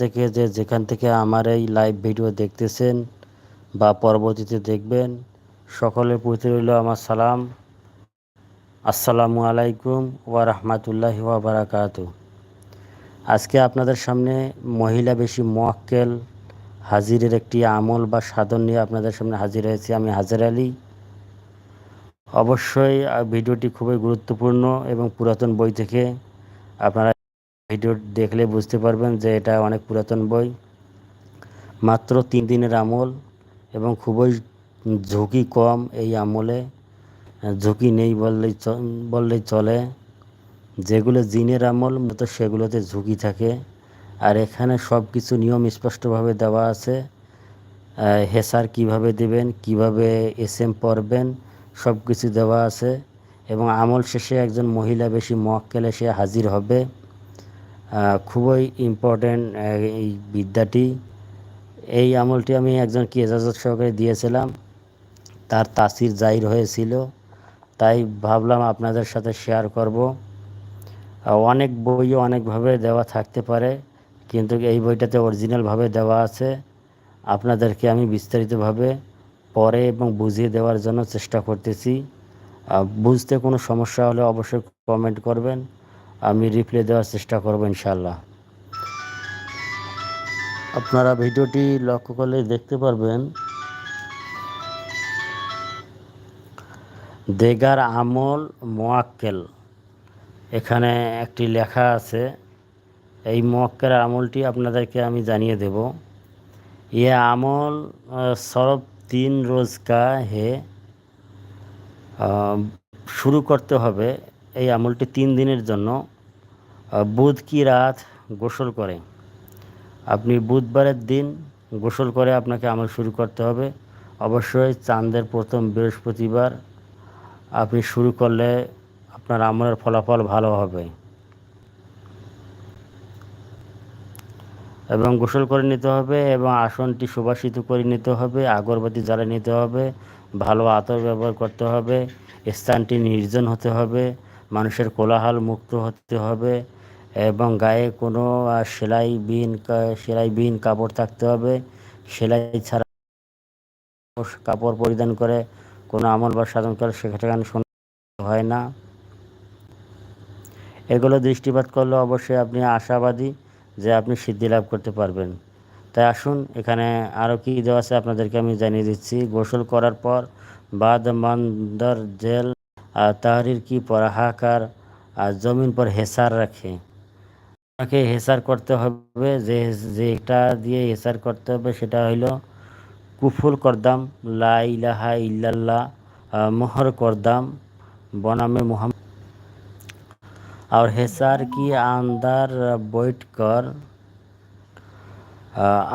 থেকে যে যেখান থেকে আমার এই লাইভ ভিডিও দেখতেছেন বা পরবর্তীতে দেখবেন, সকলের প্রতি রইল আমার সালাম। আসসালামু আলাইকুম ওয়া রাহমাতুল্লাহ ওয়া বারাকাতু আজকে আপনাদের সামনে মহিলা বেশি মোয়াক্কেল, হাজিরের একটি আমল বা সাধন নিয়ে আপনাদের সামনে হাজির হয়েছি আমি হাজার আলী। অবশ্যই ভিডিওটি খুবই গুরুত্বপূর্ণ এবং পুরাতন বই থেকে আপনারা ভিডিও দেখলে বুঝতে পারবেন যে এটা অনেক পুরাতন বই। মাত্র তিন দিনের আমল এবং খুবই ঝুঁকি কম এই আমলে। ঝুঁকি নেই বললেই বললেই চলে। যেগুলো জিনের আমল মতো সেগুলোতে ঝুঁকি থাকে। আর এখানে সব কিছু নিয়ম স্পষ্টভাবে দেওয়া আছে। হেসার কীভাবে দিবেন, কীভাবে এস এম পড়বেন সব কিছু দেওয়া আছে। এবং আমল শেষে একজন মহিলা বেশি মোয়াক্কেল সে হাজির হবে। খুবই ইম্পর্ট্যান্ট এই বিদ্যাটি। এই আমলটি আমি একজনকে এজাজত সহকারে দিয়েছিলাম। তার তাসির জাহির হয়েছিল। তাই ভাবলাম আপনাদের সাথে শেয়ার করব। অনেক বইও অনেকভাবে দেওয়া থাকতে পারে, কিন্তু এই বইটাতে অরিজিনালভাবে দেওয়া আছে। আপনাদেরকে আমি বিস্তারিতভাবে পরে এবং বুঝিয়ে দেওয়ার জন্য চেষ্টা করতেছি। বুঝতে কোনো সমস্যা হলে অবশ্যই কমেন্ট করবেন। আমি রিপ্লাই দেওয়ার চেষ্টা করব ইনশাল্লাহ আপনারা ভিডিওটি লক্ষ্য করলে দেখতে পারবেন, দেগার আমল মোয়াক্কেল। এখানে একটি লেখা আছে, এই মোয়াক্কেল আমলটি আপনাদেরকে আমি জানিয়ে দেব। ये আমল সরব তিন রোজ কা হে শুরু করতে হবে। এই আমলটি তিন দিনের জন্য বুধ কি রাত গোসল করে। আপনি বুধবারের দিন গোসল করে আপনাকে আমল শুরু করতে হবে। অবশ্যই চাঁদের প্রথম বৃহস্পতিবার আপনি শুরু করলে আপনার আমলের ফলাফল ভালো হবে। এবং গোসল করে নিতে হবে এবং আসনটি সুবাসিত করে নিতে হবে, আগরবাতি জ্বালিয়ে নিতে হবে, ভালো আতর ব্যবহার করতে হবে, স্থানটি নির্জন হতে হবে মানুষের কোলাহল মুক্ত হতে হবে এবং গায়ে কোনো আহ, সেলাই বিন সেলাই বিন কাপড় থাকতে হবে। সেলাই ছাড়া কাপড় পরিধান করে কোনো আমল বা সাধন করে সেখানে শোনা হয় না। এগুলো দৃষ্টিপাত করলে অবশ্যই আপনি আশাবাদী যে আপনি সিদ্ধি লাভ করতে পারবেন। তাই আসুন এখানে আরও কী দেওয়া আছে আপনাদেরকে আমি জানিয়ে দিচ্ছি। গোসল করার পর বাদ মান্দর জেল আর তাহরির কি পর হাহাকার আর জমিন পর হেসার রাখে আপনাকে হেসার করতে হবে যে যেটা দিয়ে হেসার করতে হবে সেটা হইলো কুফুল করদাম লা ইলাহা ইল্লাল্লাহ আহ, মোহর করদাম বনামে মোহাম্মদ और हिसार की अंदर बैठ कर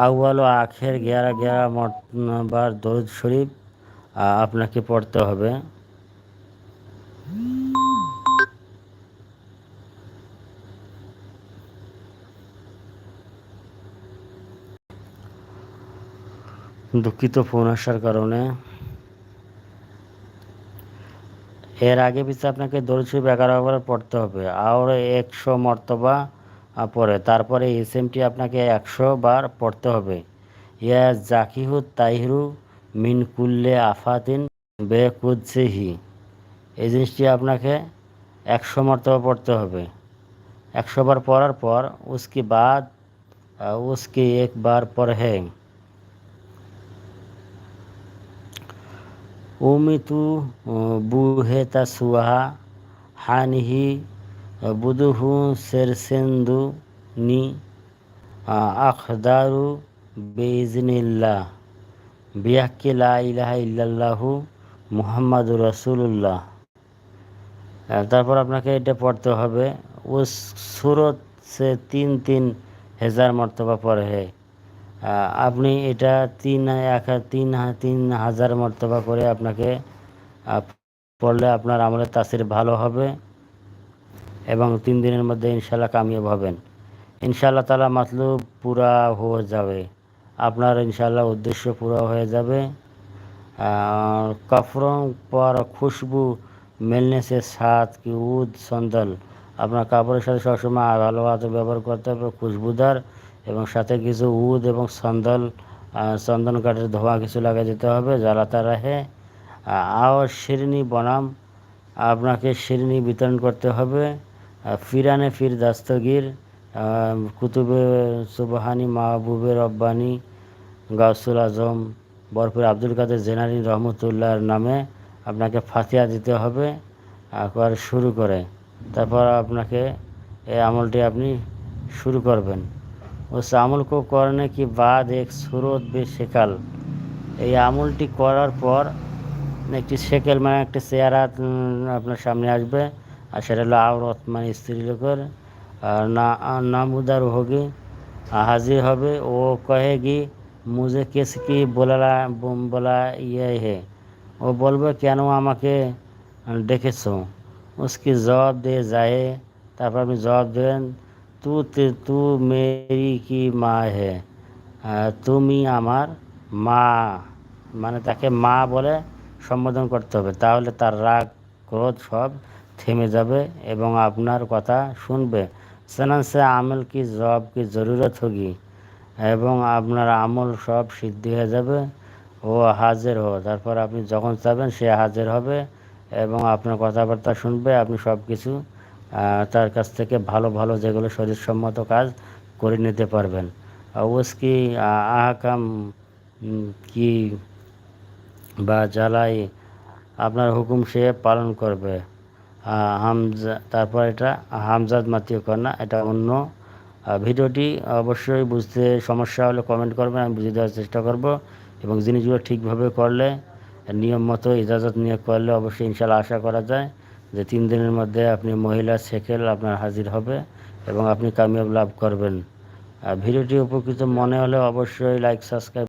अव्वल ও আখের গ্যারা গ্যারা বার দরুদ শরীফ আহ, আপনাকে পড়তে হবে দুঃখিত ফোন আসার কারণে। এর আগে পিছিয়ে আপনাকে দরুদ শরীফ এগারো বার পড়তে হবে। আর একশো মর্তবা পরে তারপরে এস এমটি আপনাকে একশো বার পড়তে হবে। ইয়া জাকিহু তাইহরু মিন কুল্লে আফাতিন বে কুদ্সিহি এই জিনিসটি আপনাকে একশো মর্তবা পড়তে হবে। একশো বার পড়ার পর উসকে বাদ উসকে এক বার পর হ্যাঁ উমিতু বুহেতা সুহা হানিহি বুদুহু সেরসেন্দু নি আখদারু বেইজনিল্লাহ। বিয়াক্কি লা ইলাহা ইল্লাল্লাহু মুহাম্মাদুর তারপর আপনাকে এটা পড়তে হবে। ও সুরত সে তিন তিন হেজার মর্তবা পড়ে হে। আপনি এটা তিন এক, তিন তিন হাজার মর্তবা করে আপনাকে পড়লে আপনার আমলের তাসির ভালো হবে এবং তিন দিনের মধ্যে ইনশাল্লাহ কামিয়াব হবেন। ইনশাআল্লাহ তালা মাতলুব পুরা হয়ে যাবে। আপনার ইনশাল্লাহ উদ্দেশ্য পুরা হয়ে যাবে। কফরম পর খুশবু মেলনেসের স্বাদ কি উদ, সন্দল? আপনার কাপড়ের সাথে সবসময় ভালো আতর ব্যবহার করতে হবে, খুশবুদার, এবং সাথে কিছু উদ এবং সন্দল চন্দন কাঠের ধোঁয়া কিছু লাগিয়ে দিতে হবে, জ্বালাতে রাখে। আও শিরনি বনাম, আপনাকে শিরনি বিতরণ করতে হবে। ফিরানে ফির দাস্তগির কুতুবে সুবাহানি মাহবুবে রব্বানি, গাউসুল আজম, বরফির আব্দুল কাদের জেনারি রহমতুল্লাহর নামে। আপনাকে ফাতিয়া দিতে হবে একবার শুরু করে তারপর আপনাকে এই আমলটি আপনি शुरू করবেন उस আমল কো করনে কি বাদ এক সুরত বে সেকাল এই আমলটি করার পর একটি সেকেল মানে একটি চেহারা উম, আপনার সামনে আসবে আর সেটা হলো আওরত মানে স্ত্রী লোকের আর না নামুদার হোগি হাজির হবে ও কহেগি মুঝে কেস কি বলা বলা ইয়ে হে ও বলবে, কেন আমাকে ডেকেছো? উসকি জবাব দিয়ে যায়, তারপর আপনি জবাব দেবেন তু তে- মেরি কি মা হে তুমি আমার মা। মানে তাকে মা বলে সম্বোধন করতে হবে। তাহলে তার রাগ, ক্রোধ সব থেমে যাবে এবং আপনার কথা শুনবে। সনান সে আমল কি জব কি জরুরত হোগি? এবং আপনার আমল সব সিদ্ধি হয়ে যাবে। ও হাজির হো তারপর আপনি যখন চাবেন সে হাজির হবে এবং আপনার কথাবার্তা শুনবে, আপনি সব কিছু তার কাছ থেকে ভালো ভালো যেগুলো শরীরসম্মত কাজ করে নিতে পারবেন। উসকি আহকাম কি বা জ্বালাই আপনার হুকুম সে পালন করবে। হামজা, তারপর এটা হামজাদ মাতীয় কন্যা, এটা অন্য। ভিডিওটি অবশ্যই বুঝতে সমস্যা হলে কমেন্ট করবেন, আমি বুঝিয়ে দেওয়ার চেষ্টা করব। এবং জিনিসগুলো ঠিকভাবে করলে, নিয়ম মতো ইজাজত নিয়োগ করলে অবশ্যই ইনশাল্লাহ আশা করা যায় যে তিন দিনের মধ্যে আপনি মহিলা সেকেল আপনার হাজির হবে এবং আপনি কামিয়াব লাভ করবেন। আর ভিডিওটি উপকৃত মনে হলে অবশ্যই লাইক সাবস্ক্রাইব